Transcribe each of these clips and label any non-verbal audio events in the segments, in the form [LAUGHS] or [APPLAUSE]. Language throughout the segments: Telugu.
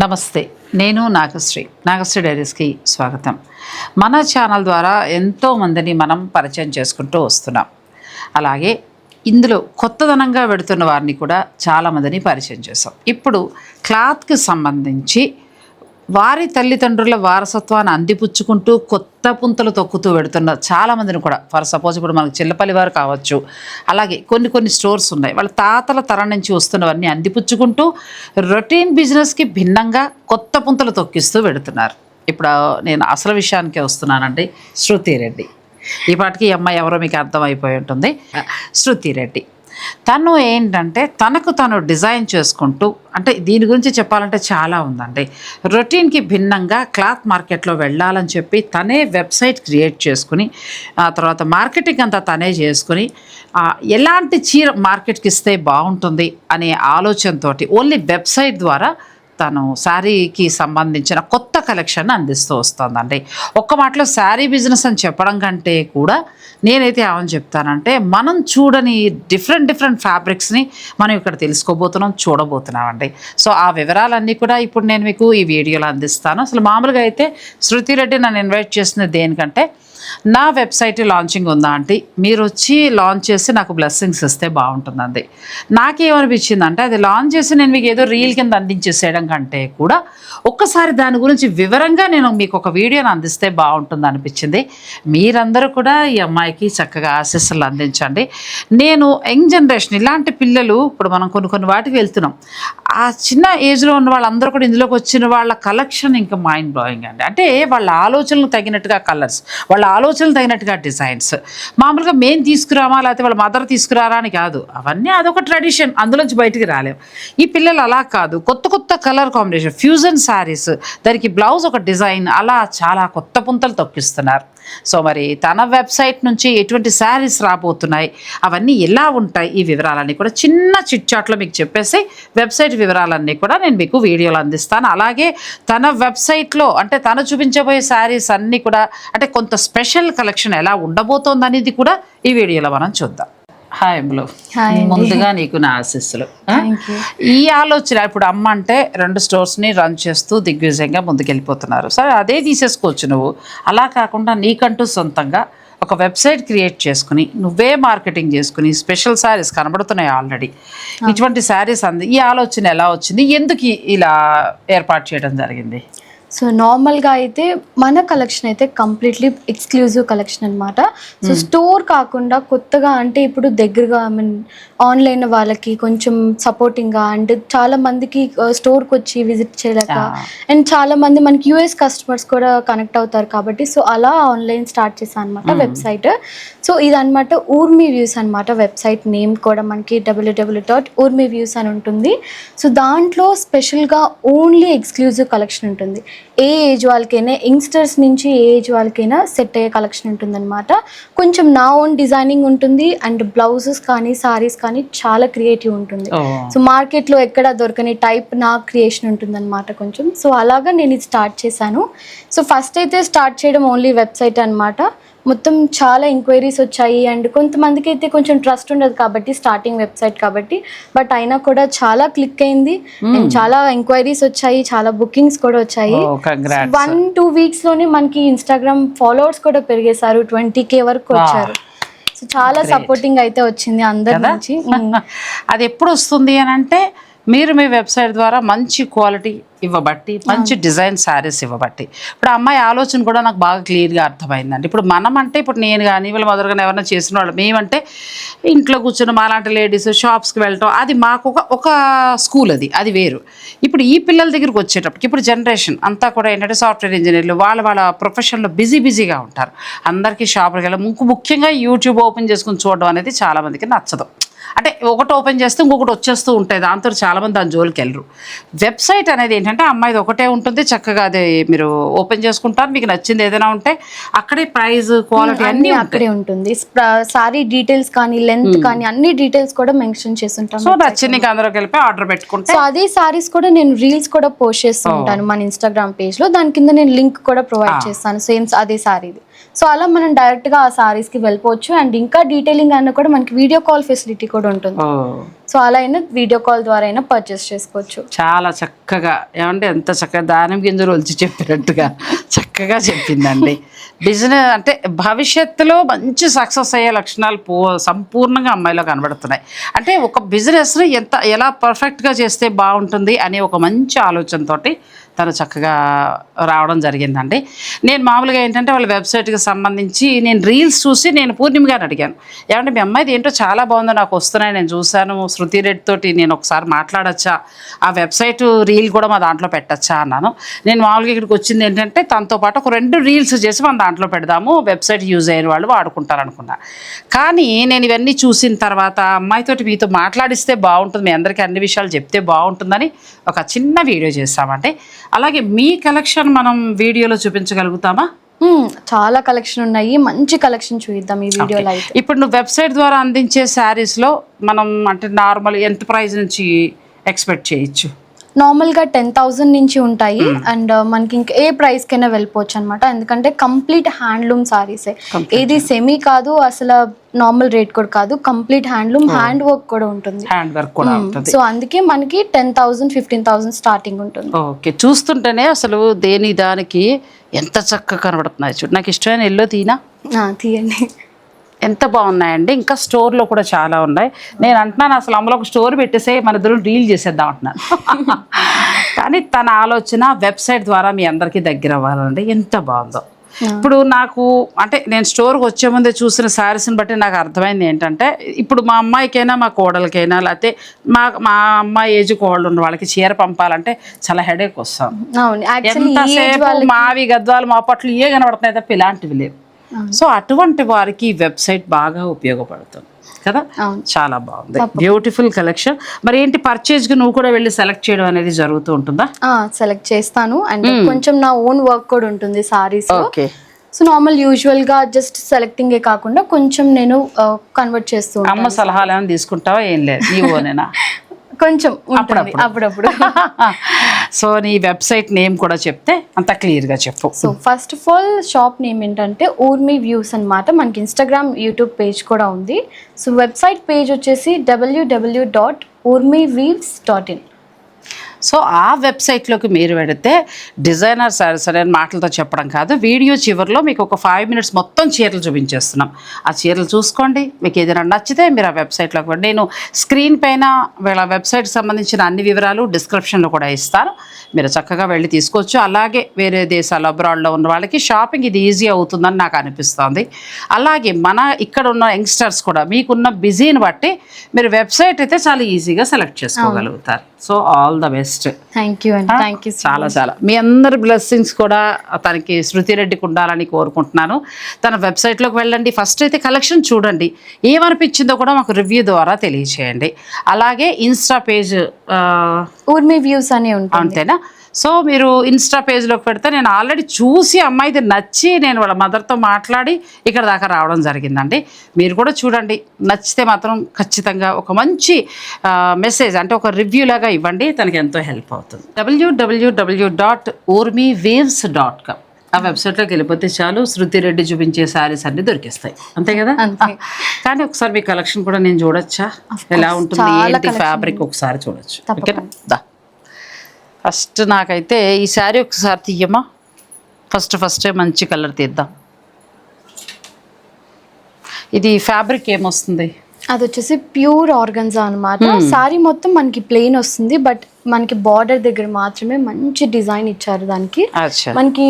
నమస్తే నేను నాగశ్రీ. నాగశ్రీ డైరీస్కి స్వాగతం. మన ఛానల్ ద్వారా ఎంతోమందిని మనం పరిచయం చేసుకుంటూ వస్తున్నాం. అలాగే ఇందులో కొత్తదనంగా పెడుతున్న వారిని కూడా చాలామందిని పరిచయం చేసాం ఇప్పుడు క్లాత్కి సంబంధించి వారి తల్లిదండ్రుల వారసత్వాన్ని అందిపుచ్చుకుంటూ కొత్త పుంతలు తొక్కుతూ పెడుతున్న చాలామందిని కూడా ఫర్ సపోజ్ ఇప్పుడు మనకు చిల్లపల్లి వారు కావచ్చు అలాగే కొన్ని కొన్ని స్టోర్స్ ఉన్నాయి. వాళ్ళ తాతల తరం నుంచి వస్తున్నవన్నీ అందిపుచ్చుకుంటూ రొటీన్ బిజినెస్కి భిన్నంగా కొత్త పుంతలు తొక్కిస్తూ పెడుతున్నారు ఇప్పుడు నేను అసలు విషయానికే వస్తున్నానండి. శృతి రెడ్డి. ఈ పాటికి ఈ అమ్మాయి ఎవరో మీకు అర్థమైపోయి ఉంటుంది. శృతి రెడ్డి. తను ఏంటంటే తనకు తను డిజైన్ చేసుకుంటూ అంటే దీని గురించి చెప్పాలంటే చాలా ఉందండి. రొటీన్కి భిన్నంగా క్లాత్ మార్కెట్లో వెళ్ళాలని చెప్పి తనే వెబ్సైట్ క్రియేట్ చేసుకుని ఆ తర్వాత మార్కెటింగ్ అంతా తనే చేసుకుని ఎలాంటి చీర మార్కెట్కి ఇస్తే బాగుంటుంది అనే ఆలోచనతోటి ఓన్లీ వెబ్సైట్ ద్వారా తను శారీకి సంబంధించిన కొత్త కలెక్షన్ అందిస్తూ వస్తుందండి. ఒక్క మాటలో శారీ బిజినెస్ అని చెప్పడం కంటే కూడా నేనైతే ఏమని చెప్తానంటే మనం చూడని డిఫరెంట్ డిఫరెంట్ ఫ్యాబ్రిక్స్ని మనం ఇక్కడ తెలుసుకోబోతున్నాం చూడబోతున్నామండి. సో ఆ వివరాలన్నీ కూడా ఇప్పుడు నేను మీకు ఈ వీడియోలో అందిస్తాను. అసలు మామూలుగా అయితే శృతిరెడ్డి నన్ను ఇన్వైట్ చేసిన దేనికంటే నా వెబ్సైట్ లాంచింగ్ ఉందా అంటే మీరు వచ్చి లాంచ్ చేసి నాకు బ్లెస్సింగ్స్ ఇస్తే బాగుంటుందండి నాకేమనిపించింది అంటే అది లాంచ్ చేసి నేను మీకు ఏదో రీల్ కింద అందించేసేయడం కంటే కూడా ఒక్కసారి దాని గురించి వివరంగా నేను మీకు ఒక వీడియోని అందిస్తే బాగుంటుంది అనిపించింది మీరందరూ కూడా ఈ అమ్మాయికి చక్కగా ఆశీస్సులు అందించండి. నేను యంగ్ జనరేషన్ ఇలాంటి పిల్లలు ఇప్పుడు మనం కొన్ని కొన్ని వాటికి వెళ్తున్నాం. ఆ చిన్న ఏజ్లో ఉన్న వాళ్ళందరూ కూడా ఇందులోకి వచ్చిన వాళ్ళ కలెక్షన్ ఇంకా మైండ్ బ్లోయింగ్ అండి. అంటే వాళ్ళ ఆలోచనలకు తగినట్టుగా కలర్స్ వాళ్ళ ఆలోచనలు తగినట్టుగా డిజైన్స్ మామూలుగా మేము తీసుకురామా లేకపోతే వాళ్ళ మదర్ తీసుకురారా అని కాదు. అవన్నీ అదొక ట్రెడిషన్. అందులోంచి బయటికి రాలేం. ఈ పిల్లలు అలా కాదు. కొత్త కొత్త కలర్ కాంబినేషన్. ఫ్యూజన్ శారీస్ దానికి బ్లౌజ్ ఒక డిజైన్. అలా చాలా కొత్త పుంతలు తొక్కిస్తున్నారు. సో మరి తన వెబ్సైట్ నుంచి ఎటువంటి శారీస్ రాబోతున్నాయి? అవన్నీ ఎలా ఉంటాయి? ఈ వివరాలన్నీ కూడా చిన్న చిట్చాట్లో మీకు చెప్పేసి వెబ్సైట్ వివరాలన్నీ కూడా నేను మీకు వీడియోలు అందిస్తాను. అలాగే తన వెబ్సైట్లో అంటే తను చూపించబోయే శారీస్ అన్నీ కూడా అంటే కొంత స్పెషల్ కలెక్షన్ ఎలా ఉండబోతోంది అనేది కూడా ఈ వీడియోలో మనం చూద్దాం. హాయ్ అండి. ముందుగా నీకు నా ఆశీస్సులు. ఈ ఆలోచన ఇప్పుడు అమ్మ అంటే రెండు స్టోర్స్ని రన్ చేస్తూ దిగ్విజయంగా ముందుకెళ్ళిపోతున్నారు. సరే అదే తీసేసుకోవచ్చు నువ్వు. అలా కాకుండా నీకంటూ సొంతంగా ఒక వెబ్సైట్ క్రియేట్ చేసుకుని నువ్వే మార్కెటింగ్ చేసుకుని స్పెషల్ శారీస్ కనబడుతున్నాయి ఆల్రెడీ. ఇటువంటి శారీస్ అంది ఈ ఆలోచన ఎలా వచ్చింది? ఎందుకు ఇలా ఏర్పాటు చేయడం జరిగింది? సో నార్మల్గా అయితే మన కలెక్షన్ అయితే కంప్లీట్లీ ఎక్స్క్లూజివ్ కలెక్షన్ అనమాట సో స్టోర్ కాకుండా కొత్తగా అంటే ఇప్పుడు దగ్గరగా ఐ మీన్ ఆన్లైన్ వాళ్ళకి కొంచెం సపోర్టింగ్గా అండ్ చాలా మందికి స్టోర్కి వచ్చి విజిట్ చేయలేక అండ్ చాలా మంది మనకి యూఎస్ కస్టమర్స్ కూడా కనెక్ట్ అవుతారు కాబట్టి సో అలా ఆన్లైన్ స్టార్ట్ చేశాను అనమాట వెబ్సైట్ సో ఇదన్నమాట ఊర్మి వ్యూస్ అనమాట వెబ్సైట్ నేమ్ కూడా మనకి డబ్ల్యూడబ్ల్యూ డాట్ ఊర్మి వ్యూస్ అని ఉంటుంది. సో దాంట్లో స్పెషల్గా ఓన్లీ ఎక్స్క్లూజివ్ కలెక్షన్ ఉంటుంది. ఏ ఏజ్ వాళ్ళకైనా యంగ్స్టర్స్ నుంచి ఏ ఏజ్ వాళ్ళకైనా సెట్ అయ్యే కలెక్షన్ ఉంటుందన్నమాట. కొంచెం నా ఓన్ డిజైనింగ్ ఉంటుంది అండ్ బ్లౌజెస్ కానీ సారీస్ కానీ చాలా క్రియేటివ్ ఉంటుంది. సో మార్కెట్లో ఎక్కడ దొరకని టైప్ నా క్రియేషన్ ఉంటుందన్నమాట కొంచెం. సో అలాగా నేను ఇది స్టార్ట్ చేశాను. సో ఫస్ట్ అయితే స్టార్ట్ చేయడం ఓన్లీ వెబ్సైట్ అన్నమాట. మొత్తం చాలా ఎంక్వైరీస్ వచ్చాయి అండ్ కొంతమందికి అయితే కొంచెం ట్రస్ట్ ఉండదు కాబట్టి స్టార్టింగ్ వెబ్సైట్ కాబట్టి. బట్ అయినా కూడా చాలా క్లిక్ అయింది. And చాలా ఎంక్వైరీస్ వచ్చాయి చాలా బుకింగ్స్ కూడా వచ్చాయి. వన్ టూ వీక్స్లోనే మనకి ఇన్స్టాగ్రామ్ ఫాలోవర్స్ కూడా పెరిగేశారు. ట్వంటీ కే వరకు వచ్చారు. సో చాలా సపోర్టింగ్ అయితే వచ్చింది అందరి నుంచి. ఉమ్. [LAUGHS] అది ఎప్పుడు వస్తుంది అని అంటే మీరు మీ వెబ్సైట్ ద్వారా మంచి క్వాలిటీ ఇవ్వబట్టి మంచి డిజైన్ శారీస్ ఇవ్వబట్టి. ఇప్పుడు అమ్మాయి ఆలోచన కూడా నాకు బాగా క్లియర్గా అర్థమైందండి. ఇప్పుడు మనం అంటే ఇప్పుడు నేను కానీ వీళ్ళ కానీ ఎవరైనా చేసిన వాళ్ళు మేమంటే ఇంట్లో కూర్చుని మాలాంటి లేడీస్ షాప్స్కి వెళ్ళటం అది మాకు ఒక ఒక స్కూల్ అది అది వేరు. ఇప్పుడు ఈ పిల్లల దగ్గరికి వచ్చేటప్పటికి ఇప్పుడు జనరేషన్ అంతా కూడా ఏంటంటే సాఫ్ట్వేర్ ఇంజనీర్లు వాళ్ళ వాళ్ళ ప్రొఫెషన్లో బిజీ బిజీగా ఉంటారు. అందరికీ షాపులకు వెళ్ళి ముఖ్య- ముఖ్యంగా యూట్యూబ్ ఓపెన్ చేసుకుని చూడడం అనేది చాలామందికి నచ్చదు. అంటే ఒకటి ఓపెన్ చేస్తే ఇంకొకటి వచ్చేస్తూ ఉంటాయి. దాంతో చాలామంది దాని జోలికి వెళ్ళరు. వెబ్సైట్ అనేది ఏంటంటే అమ్మాయిది ఒకటే ఉంటుంది. చక్కగా అది మీరు ఓపెన్ చేసుకుంటారు. మీకు నచ్చింది ఏదైనా ఉంటే అక్కడే ప్రైస్ క్వాలిటీ అన్నీ అక్కడే ఉంటుంది. సారీ డీటెయిల్స్ కానీ లెంత్ కానీ అన్ని డీటెయిల్స్ కూడా మెన్షన్ చేసి ఉంటాం సో నచ్చింది అందరూ కలిపి ఆర్డర్ పెట్టుకుంటే సో అదే సారీస్ కూడా నేను రీల్స్ కూడా పోస్ట్ చేస్తూ ఉంటాను మన ఇన్స్టాగ్రామ్ పేజ్లో దాని కింద నేను లింక్ కూడా ప్రొవైడ్ చేస్తాను. సేమ్ అదే సారీది. సో అలా మనం డైరెక్ట్గా ఆ సారీస్కి వెళ్ళిపోవచ్చు. అండ్ ఇంకా డీటెయిలింగ్ అన్న కూడా మనకి వీడియో కాల్ ఫెసిలిటీ కూడా ఉంటుంది. సో అలా అయినా వీడియో కాల్ ద్వారా అయినా పర్చేస్ చేసుకోవచ్చు. చాలా చక్కగా ఏమంటే ఎంత చక్కగా దానిమ్మ గింజలు ఒలిచి చెప్పినట్టుగా చక్కగా చెప్పిందండి. బిజినెస్ అంటే భవిష్యత్తులో మంచి సక్సెస్ అయ్యే లక్షణాలు పూ సంపూర్ణంగా అమ్మాయిలో కనబడుతున్నాయి. అంటే ఒక బిజినెస్ని ఎంత ఎలా పర్ఫెక్ట్గా చేస్తే బాగుంటుంది అనే ఒక మంచి ఆలోచనతోటి తను చక్కగా రావడం జరిగిందండి. నేను మామూలుగా ఏంటంటే వాళ్ళ వెబ్సైట్కి సంబంధించి నేను రీల్స్ చూసి నేను పూర్ణిమ గారిని అడిగాను. ఏమంటే మీ అమ్మాయిది ఏంటో చాలా బాగుందో నాకు వస్తున్నాయి నేను చూశాను శృతి రెడ్డి తోటి నేను ఒకసారి మాట్లాడచ్చా? ఆ వెబ్సైట్ రీల్ కూడా మా దాంట్లో పెట్టచ్చా అన్నాను. నేను మామూలుగా ఇక్కడికి వచ్చింది ఏంటంటే తనతో పాటు ఒక రెండు రీల్స్ చేసి మన దాంట్లో పెడదాము వెబ్సైట్ యూజ్ అయిన వాళ్ళు వాడుకుంటారు అనుకున్నా కానీ నేను ఇవన్నీ చూసిన తర్వాత అమ్మాయితోటి మీతో మాట్లాడిస్తే బాగుంటుంది మీ అందరికీ అన్ని విషయాలు చెప్తే బాగుంటుందని ఒక చిన్న వీడియో చేస్తామంటే అలాగే మీ కలెక్షన్ మనం వీడియోలో చూపించగలుగుతామా? చాలా కలెక్షన్ ఉన్నాయి. మంచి కలెక్షన్ చూద్దాం ఈ వీడియోలో అయితే. ఇప్పుడు నువ్వు వెబ్సైట్ ద్వారా అందించే శారీస్లో మనం అంటే నార్మల్ ఎంత ప్రైస్ నుంచి ఎక్స్పెక్ట్ చేయొచ్చు? నార్మల్గా టెన్ థౌజండ్ నుంచి ఉంటాయి అండ్ మనకి ఇంకా ఏ ప్రైస్ కైనా వెళ్ళిపోవచ్చు అనమాట ఎందుకంటే కంప్లీట్ హ్యాండ్లూమ్ సారీసే ఏది సెమీ కాదు అసలు నార్మల్ రేట్ కూడా కాదు. కంప్లీట్ హ్యాండ్లూమ్ హ్యాండ్ వర్క్ కూడా ఉంటుంది. హ్యాండ్ వర్క్ కూడా ఉంటుంది. సో అందుకే మనకి ten thousand fifteen thousand starting ఉంటుంది. ఓకే చూస్తుంటేనే అసలు దేని దానికి ఎంత చక్కగా కనబడుతున్నాయి చూడు. నాకు ఇష్టమైన ఎల్లో తీనా? తీయండి. ఎంత బాగున్నాయండి. ఇంకా స్టోర్లో కూడా చాలా ఉన్నాయి. నేను అంటున్నాను అసలు అమ్మలో ఒక స్టోర్ పెట్టేసే మన ఇద్దరు రీల్ చేసేద్దాం అంటున్నాను. [LAUGHS] కానీ తన ఆలోచన వెబ్సైట్ ద్వారా మీ అందరికీ దగ్గర అవ్వాలండి. ఎంత బాగుందో. ఇప్పుడు నాకు అంటే నేను స్టోర్కి వచ్చే ముందే చూసిన శారీస్ని బట్టి నాకు అర్థమైంది ఏంటంటే ఇప్పుడు మా అమ్మాయికైనా మా కోడలకైనా లేకపోతే మా మా అమ్మాయి ఏజ్ కోడలు ఉన్న వాళ్ళకి చీర పంపాలంటే చాలా హెడేక్ వస్తాం ఎంతసేపు మావి గద్వాలు మా పట్లు ఏ కనబడుతున్నాయి తప్ప ఇలాంటివి లేవు. సో అటువంటి వారికి ఈ వెబ్సైట్ బాగా ఉపయోగపడుతుంది. కదా. చాలా బాగుంది. Beautiful collection. మరి ఏంటి purchase కి నువ్వు కూడా వెళ్ళి సెలెక్ట్ చేయడం అనేది జరుగుతూ ఉంటుందా? సెలెక్ట్ చేస్తాను. అండ్ కొంచెం నా ఓన్ వర్క్ కూడా ఉంటుంది సారీస్ ఓకే సో నార్మల్ యూజువల్గా జస్ట్ సెలెక్టింగ్ ఏ కాకుండా కొంచెం నేను కన్వర్ట్ చేస్తూ. అమ్మ సలహాలు ఏమైనా తీసుకుంటావా? ఏం లేదు. నీ ఓనేనా [LAUGHS] కొంచెం అప్పుడప్పుడు. [LAUGHS] సో నీ వెబ్సైట్ నేమ్ కూడా చెప్తే అంత క్లియర్గా చెప్పు. So first of all shop name ఏంటంటే ఊర్మి వ్యూస్ అన్నమాట. మనకి ఇన్స్టాగ్రామ్ యూట్యూబ్ పేజ్ కూడా ఉంది. సో వెబ్సైట్ పేజ్ వచ్చేసి W W dot Urmi weaves dot in so ఆ వెబ్సైట్లోకి మీరు పెడితే డిజైనర్ సారీస్ అనే మాటలతో చెప్పడం కాదు వీడియో చివరిలో మీకు ఒక ఫైవ్ మినిట్స్ మొత్తం చీరలు చూపించేస్తున్నాం. ఆ చీరలు చూసుకోండి. మీకు ఏదైనా నచ్చితే మీరు ఆ వెబ్సైట్లోకి వెళ్ళండి నేను స్క్రీన్ పైన వీళ్ళ వెబ్సైట్కి సంబంధించిన అన్ని వివరాలు డిస్క్రిప్షన్లో కూడా ఇస్తాను. మీరు చక్కగా వెళ్ళి తీసుకోవచ్చు. అలాగే వేరే దేశాలు అబ్రాడ్లో ఉన్న వాళ్ళకి షాపింగ్ ఇది ఈజీ అవుతుందని నాకు అనిపిస్తోంది. అలాగే మన ఇక్కడ ఉన్న యంగ్స్టర్స్ కూడా మీకున్న బిజీని బట్టి మీరు వెబ్సైట్ అయితే చాలా ఈజీగా సెలెక్ట్ చేసుకోగలుగుతారు. So all the best. Thank you thank you చాలా చాలా. మీ అందరి బ్లెస్సింగ్స్ కూడా తనకి శృతి రెడ్డికి ఉండాలని కోరుకుంటున్నాను. తన వెబ్సైట్లోకి వెళ్ళండి. ఫస్ట్ అయితే కలెక్షన్ చూడండి. ఏమనిపించిందో కూడా మాకు రివ్యూ ద్వారా తెలియచేయండి. అలాగే ఇన్స్టా పేజ్ ఊర్మి వ్యూస్ అని ఉంటుంది. అంతేనా? సో మీరు ఇన్స్టా పేజ్లోకి పెడితే నేను ఆల్రెడీ చూసి అమ్మాయిది నచ్చి నేను వాళ్ళ మదర్తో మాట్లాడి ఇక్కడ దాకా రావడం జరిగిందండి. మీరు కూడా చూడండి. నచ్చితే మాత్రం ఖచ్చితంగా ఒక మంచి మెసేజ్ అంటే ఒక రివ్యూ లాగా ఇవ్వండి. తనకి ఎంతో హెల్ప్ అవుతుంది. W W W dot Urmi weaves dot com ఆ వెబ్సైట్లోకి వెళ్ళిపోతే చాలు. శృతి రెడ్డి చూపించే శారీస్ అన్ని దొరికిస్తాయి. అంతే కదా. కానీ ఒకసారి మీ కలెక్షన్ కూడా నేను చూడొచ్చా? ఎలా ఉంటుంది? ఏంటి ఫ్యాబ్రిక్? ఒకసారి చూడొచ్చు. ఓకేనా? దా. ఫస్ట్ నాకైతే ఈ శారీ ఒకసారి తీయమ్మా. ఫస్ట్ ఫస్టే మంచి కలర్ తీద్దాం. ఇది ఫ్యాబ్రిక్ ఏమొస్తుంది? అది వచ్చేసి ప్యూర్ ఆర్గన్జా అనమాట సారీ మొత్తం మనకి ప్లెయిన్ వస్తుంది బట్ మనకి బార్డర్ దగ్గర మాత్రమే మంచి డిజైన్ ఇచ్చారు దానికి. మనకి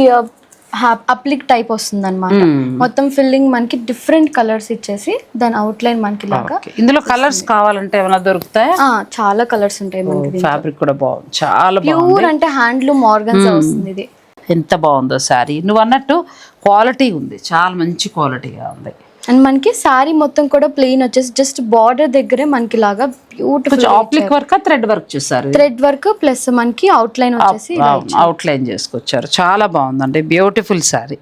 అప్లిక్ టైప్ వస్తుంది అనమాట మొత్తం ఫిల్లింగ్ మనకి డిఫరెంట్ కలర్స్ ఇచ్చేసి దాని అవుట్ లైన్ మనకి లాగా. ఇందులో కలర్స్ కావాలంటే ఏమైనా దొరుకుతాయా? చాలా కలర్స్ ఉంటాయి మనకి ఫ్యాబ్రిక్ కూడా బాగుంది. చాలా ప్యూర్ అంటే హ్యాండ్లూమ్ ఆర్గన్జా వస్తుంది ఇది. ఎంత బాగుందో శారీ. నువ్వు అన్నట్టు క్వాలిటీ ఉంది. చాలా మంచి క్వాలిటీగా ఉంది. అండ్ మనకి శారీ మొత్తం కూడా ప్లెయిన్ వచ్చేసి జస్ట్ బార్డర్ దగ్గరే మనకి లాగా beautiful applique work thread work చూసారు? థ్రెడ్ వర్క్ ప్లస్ మనకి అవుట్ లైన్ వచ్చేసి అవుట్లైన్ చేసుకొచ్చారు. చాలా బాగుందండి బ్యూటిఫుల్ శారీ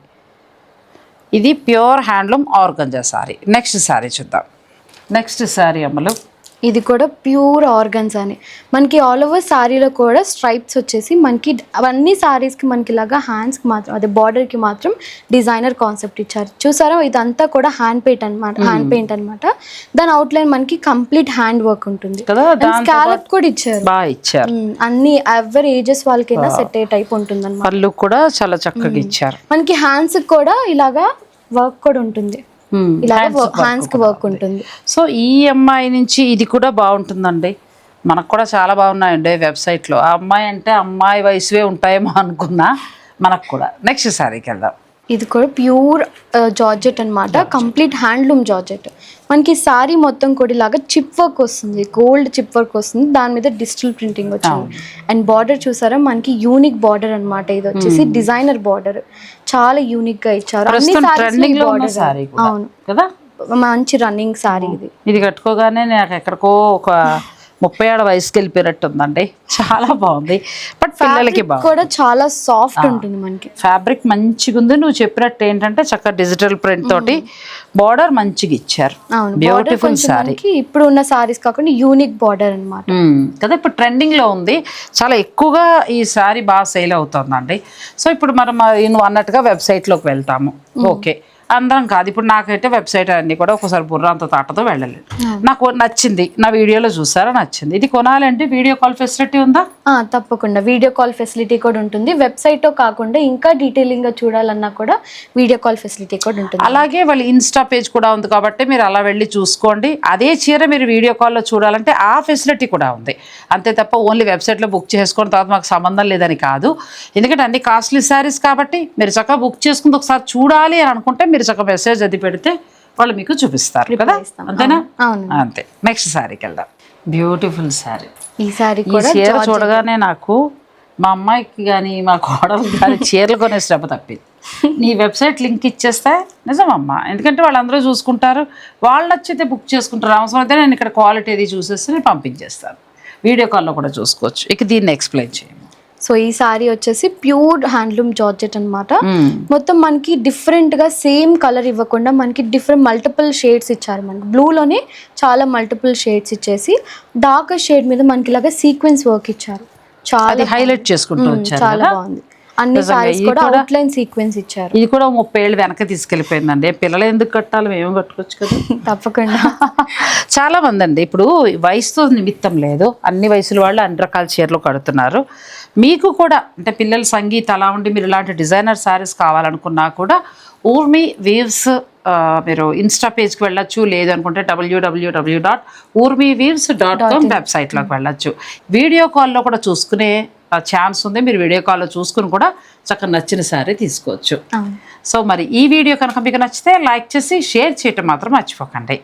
ఇది pure handloom organza saree next saree చూద్దాం. నెక్స్ట్ శారీ అమ్మలు ఇది కూడా ప్యూర్ ఆర్గన్స్ అని. మనకి ఆల్ ఓవర్ శారీలో కూడా స్ట్రైప్స్ వచ్చేసి మనకి అవన్నీ శారీస్కి మనకి ఇలాగా హ్యాండ్స్కి మాత్రం అదే బార్డర్కి మాత్రం డిజైనర్ కాన్సెప్ట్ ఇచ్చారు. చూసారా? ఇదంతా కూడా హ్యాండ్ పెయింట్ అనమాట హ్యాండ్ పెయింట్ అనమాట దాని అవుట్లైన్ మనకి కంప్లీట్ హ్యాండ్ వర్క్ ఉంటుంది. స్కాలప్ కూడా ఇచ్చారు. బాగా ఇచ్చారు. అన్ని ఎవరి ఏజెస్ వాళ్ళకైనా సెట్ అయ్యే టైప్ ఉంటుంది అనమాట కూడా చాలా చక్కగా ఇచ్చారు. మనకి హ్యాండ్స్ కూడా ఇలాగా వర్క్ కూడా ఉంటుంది. Hmm. ఇలాగా హ్యాండ్స్కి వర్క్ ఉంటుంది. సో ఈ అమ్మాయి నుంచి ఇది కూడా బాగుంటుందండి. మనకు కూడా చాలా బాగున్నాయండి వెబ్సైట్లో. ఆ అమ్మాయి అంటే అమ్మాయి వయసువే ఉంటాయేమో అనుకున్నా మనకు కూడా. నెక్స్ట్ సారీకి వెళ్దాం. ఇది కూడా ప్యూర్ జార్జెట్ అన్నమాట. Complete handloom georgette. మనకి సారీ మొత్తం కూడా ఇలాగా చిప్ వర్క్ వస్తుంది. గోల్డ్ చిప్ వర్క్ వస్తుంది. దాని మీద డిజిటల్ ప్రింటింగ్ వచ్చింది. అండ్ బార్డర్ చూసారా? మనకి యూనిక్ బార్డర్ అన్నమాట ఇది వచ్చేసి. Designer border. చాలా యూనిక్గా ఇచ్చారు. అన్ని అవును. కదా? మంచి రన్నింగ్ సారీ ఇది. ఇది కట్టుకోగానే నాకు ఎక్కడికో ఒక ముప్పై ఏళ్ళ వయసుకి వెళ్ళిపోయినట్టు ఉందండి చాలా బాగుంది. బట్ పిల్లలకి కూడా చాలా సాఫ్ట్ ఉంటుంది మనకి. ఫ్యాబ్రిక్ మంచిగా ఉంది నువ్వు చెప్పినట్టు ఏంటంటే చక్కగా డిజిటల్ ప్రింట్ తోటి బార్డర్ మంచిగా ఇచ్చారు. బ్యూటిఫుల్ సారీ ఇప్పుడు ఉన్న సారీస్ కాకుండా యూనిక్ బార్డర్ అన్నమాట. కదా ఇప్పుడు ట్రెండింగ్లో ఉంది. చాలా ఎక్కువగా ఈ సారీ బాగా సేల్ అవుతుందండి. సో ఇప్పుడు మనం నువ్వు అన్నట్టుగా వెబ్సైట్లోకి వెళ్తాము. ఓకే అందరం కాదు. ఇప్పుడు నాకైతే వెబ్సైట్ అన్ని కూడా ఒకసారి బుర్రంత తాటతో వెళ్ళలేదు. నాకు నచ్చింది. నా వీడియోలో చూసారా? నచ్చింది. ఇది కొనాలంటే వీడియో కాల్ ఫెసిలిటీ ఉందా? తప్పకుండా. వీడియో కాల్ ఫెసిలిటీ కూడా ఉంటుంది. వెబ్సైట్ కాకుండా ఇంకా డీటెయిలింగ్గా చూడాలన్నా కూడా వీడియో కాల్ ఫెసిలిటీ కూడా ఉంటుంది. అలాగే వాళ్ళ ఇన్స్టా పేజ్ కూడా ఉంది కాబట్టి మీరు అలా వెళ్ళి చూసుకోండి. అదే చీర మీరు వీడియో కాల్లో చూడాలంటే ఆ ఫెసిలిటీ కూడా ఉంది. అంతే తప్ప ఓన్లీ వెబ్సైట్లో బుక్ చేసుకున్న తర్వాత మాకు సంబంధం లేదని కాదు. ఎందుకంటే అన్ని కాస్ట్లీ శారీస్ కాబట్టి మీరు చక్కగా బుక్ చేసుకుంది ఒకసారి చూడాలి అని అనుకుంటే మీరు చక్కగా మెసేజ్ అది పెడితే వాళ్ళు మీకు చూపిస్తారు కదా. అంతేనా? అంతే. నెక్స్ట్ శారీకి వెళ్దాం. బ్యూటిఫుల్ శారీ ఈ కూడా చీర చూడగానే నాకు మా అమ్మాయికి కానీ మా కోడలికి కానీ చీరలు కొనే శ్రమ తప్పింది. నీ వెబ్సైట్ లింక్ ఇచ్చేస్తే నిజమమ్మా. ఎందుకంటే వాళ్ళందరూ చూసుకుంటారు. వాళ్ళు నచ్చితే బుక్ చేసుకుంటారు. అవసరం అయితే నేను ఇక్కడ క్వాలిటీ అది చూసేసి నేను పంపించేస్తాను. వీడియో కాల్లో కూడా చూసుకోవచ్చు. ఇక దీన్ని ఎక్స్ప్లెయిన్ చేయము సో ఈ సారీ వచ్చేసి ప్యూర్ హ్యాండ్లూమ్ జార్జెట్ అన్నమాట. మ్మ్. మొత్తం మనకి డిఫరెంట్గా సేమ్ కలర్ ఇవ్వకుండా మనకి డిఫరెంట్ మల్టిపుల్ షేడ్స్ ఇచ్చారు మనకి. బ్లూలోనే చాలా మల్టిపుల్ షేడ్స్ ఇచ్చేసి డార్క్ షేడ్ మీద మనకి ఇలాగా సీక్వెన్స్ వర్క్ ఇచ్చారు. చాలా హైలైట్ చేసుకుంటూ వచ్చారు చాలా బాగుంది. అన్ని సారీస్ ఇది కూడా కూడా- అవుట్ లైన్ సీక్వెన్స్ ఇచ్చారు. ఇది కూడా ముప్పై ఏళ్ళు వెనక తీసుకెళ్ళిపోయిందండి. పిల్లలు ఎందుకు కట్టాలి మేము కట్టుకోవచ్చు కదా? [LAUGHS] తప్పకుండా. [LAUGHS] చాలా మంది అండి. ఇప్పుడు వయసుతో నిమిత్తం లేదు. అన్ని వయసుల వాళ్ళు అన్ని రకాల చీరలు కడుతున్నారు. మీకు కూడా అంటే పిల్లల సంగీత అలా ఉండి మీరు ఇలాంటి డిజైనర్ శారీస్ కావాలనుకున్నా కూడా ఊర్మి వీవ్స్ మీరు ఇన్స్టా పేజ్కి వెళ్ళొచ్చు లేదు అనుకుంటే W W W dot Urmi weaves dot com వెబ్సైట్లోకి వెళ్ళొచ్చు. వీడియో కాల్లో కూడా చూసుకునే ఛాన్స్ ఉంది. మీరు వీడియో కాల్లో చూసుకుని కూడా చక్కగా నచ్చిన శారీ తీసుకోవచ్చు. సో మరి ఈ వీడియో కనుక మీకు నచ్చితే లైక్ చేసి షేర్ చేయటం మాత్రం మర్చిపోకండి.